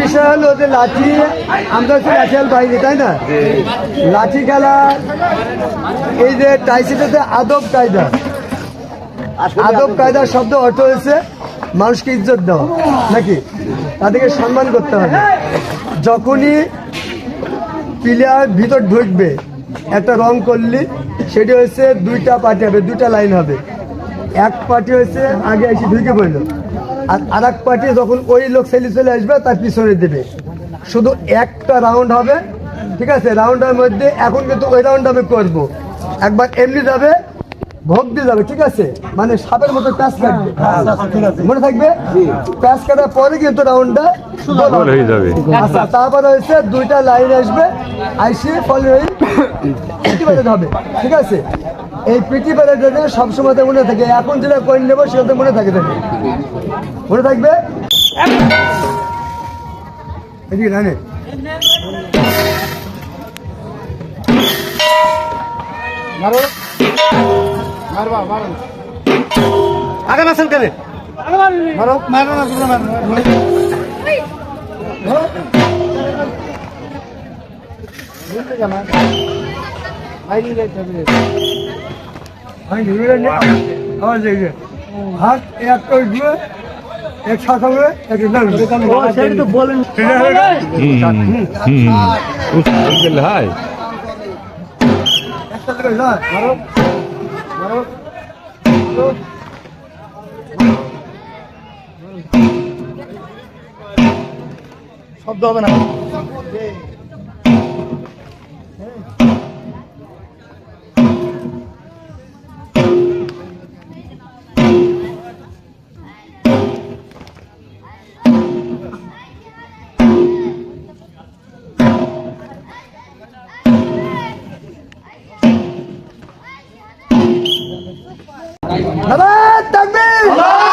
বিষয় হলো যে লাঠি আমরা হচ্ছে লাঠিয়াল বাহিনী তাই না? লাঠি খেলা এই যে টাইসিটাতে আদব কায়দা। আদব কায়দার শব্দ অর্থ হয়েছে মানুষকে ইজ্জত দেওয়া নাকি? তাদেরকে সম্মান করতে হবে। যখনই প্লেয়ার ভিতর ঢুকবে, একটা রং করলি, সেটি হচ্ছে দুইটা পার্টি হবে, দুইটা লাইন হবে। এক পার্টি হচ্ছে আগে এসে ঢুকে পড়ল। আর আর এক পার্টি যখন ওই লোক ছেলে চলে আসবে, তার পিছনে দেবে। শুধু একটা রাউন্ড হবে, ঠিক আছে? রাউন্ডের মধ্যে এখন কিন্তু ওই রাউন্ড আমি করব। একবার এমনি যাবে ভোগ দিয়ে যাবে ঠিক আছে? মানে সাপের মতো প্যাঁচ কাটবে মনে থাকবে? প্যাঁচ কাটার পরে কিন্তু রাউন্ডটা হয়ে যাবে। আচ্ছা তারপরে হচ্ছে দুইটা লাইন আসবে। আইসি ফলে ওই পিটি প্যারেড হবে ঠিক আছে? এই পিটি প্যারেডে সবসময় মনে থাকে এখন যেটা করে নেব সেটাতে মনে থাকে থাকে মনে থাকবে? এদিকে আগে মাসেল কেন? মারো না তোমরা হাত এক করে দিয়ে এক সাথে হবে এক বলেন হাই একটা করে যা মারো মারো। শব্দ হবে না। નમસ્તે તકબીર